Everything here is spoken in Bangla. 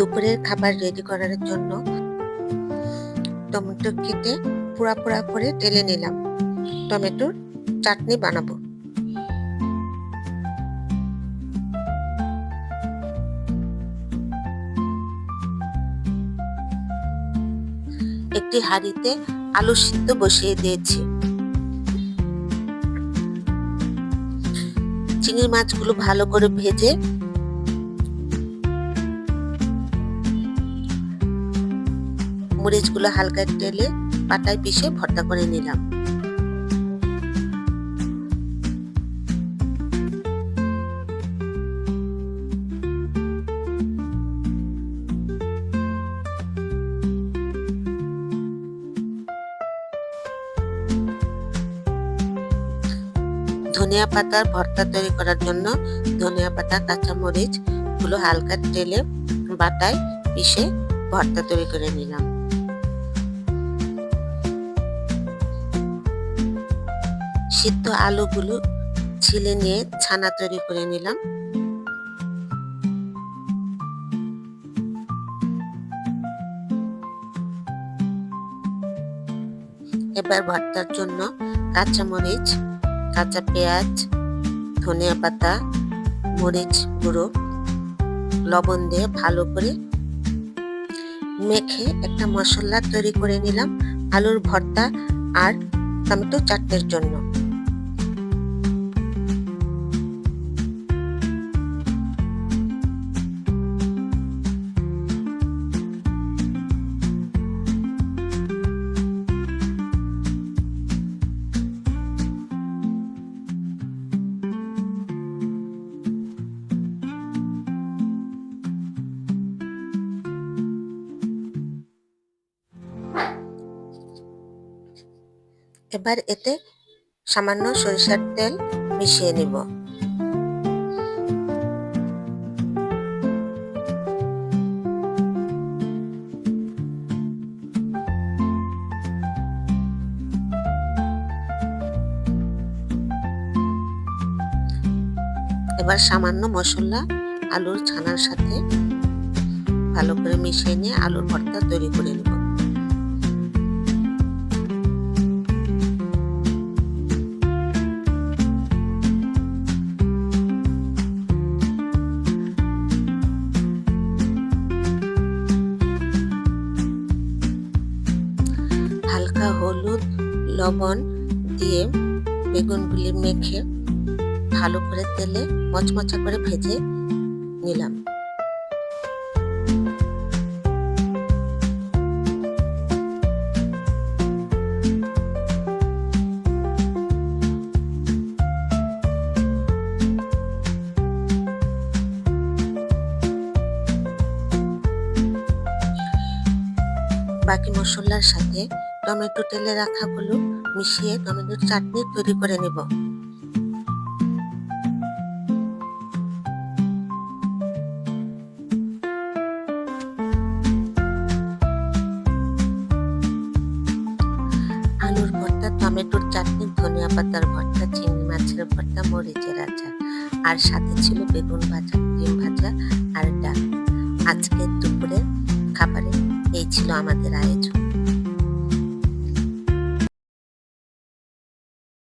দুপুরের খাবার রেডি করার জন্য টমেটো কেটে পোড়া পোড়া করে টেলে নিলাম। টমেটোর চাটনি বানাবো। একটি হাঁড়িতে আলু সিদ্ধ বসিয়ে দিয়েছি। চিংড়ি মাছগুলো ভালো করে ভেজে মরিচগুলো হালকা তেলে পাটায় পিষে ভর্তা করে নিলাম। ধনিয়া পাতার ভর্তা তৈরি করার জন্য ধনিয়া পাতা কাঁচা মরিচগুলো হালকা তেলে বাটায় পিষে ভর্তা তৈরি করে নিলাম। সিদ্ধ আলুগুলো ছিলে নিয়ে ছানা তৈরি করে নিলাম। এবার ভর্তার জন্য কাঁচা মরিচ কাঁচা পেঁয়াজ, ধনিয়া পাতা, মরিচ গুঁড়ো, লবণ দিয়ে ভালো করে মেখে একটা মশলা তৈরি করে নিলাম আলুর ভর্তা আর টমেটো চাটনির জন্য। এবার এতে সামান্য সরিষার তেল মিশিয়ে নিব। এবার সামান্য মশলা, আলুর ছানার সাথে ভালো করে মিশিয়ে নিয়ে আলুর ভর্তা তৈরি করে নেব। লবণ দিয়ে বেগুনগুলি মেখে ভালো করে তেলে মচমচা করে ভেজে নিলাম। বাকি মশলার সাথে টমেটো তেলে রাখাগুলো মিশিয়ে টমেটোর চাটনি তৈরি করে নেব। আলুর ভর্তা, টমেটোর চাটনি, ধনিয়া পাতার ভর্তা, চিংড়ি মাছের ভর্তা, মরিচের আচার, আর সাথে ছিল বেগুন ভাজা, ডিম ভাজা আর ডাল। আজকে দুপুরে খাবারে এই ছিল আমাদের আয়োজন।